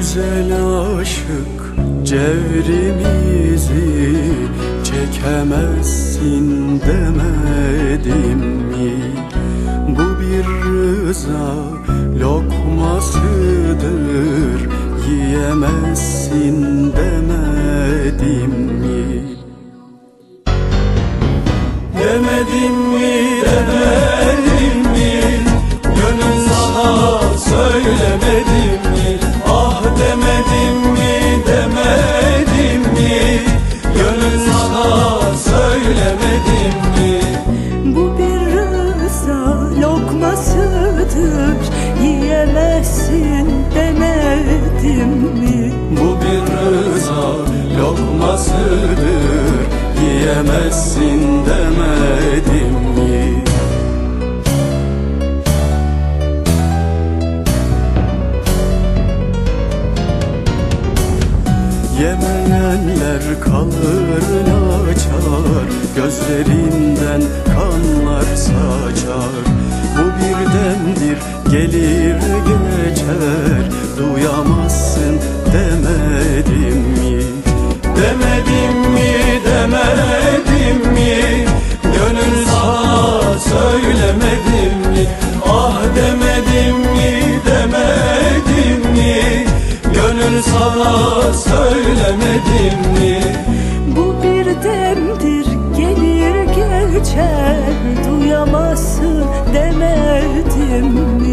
güzel aşık cevrimizi çekemezsin demedim mi? Bu bir rıza lokmasıdır yiyemezsin demedim mi? Demedim mi demedim mi Gönül sana söylemedim söylemedim mi Bu bir rıza lokmasıdır Yiyemezsin demedim mi? Bu bir rıza lokmasıdır Yiyemezsin demedim mi? Yemeyenler kalır laçar Gözlerinden kanlar saçar Bu birdendir gelir geçer Duyamazsın demedim mi? Demedim mi demedim mi? Gönül sana söylemedim mi? Ah demedim mi demedim mi? Gönül sana söylemedim geçer duyamazsın demedim mi?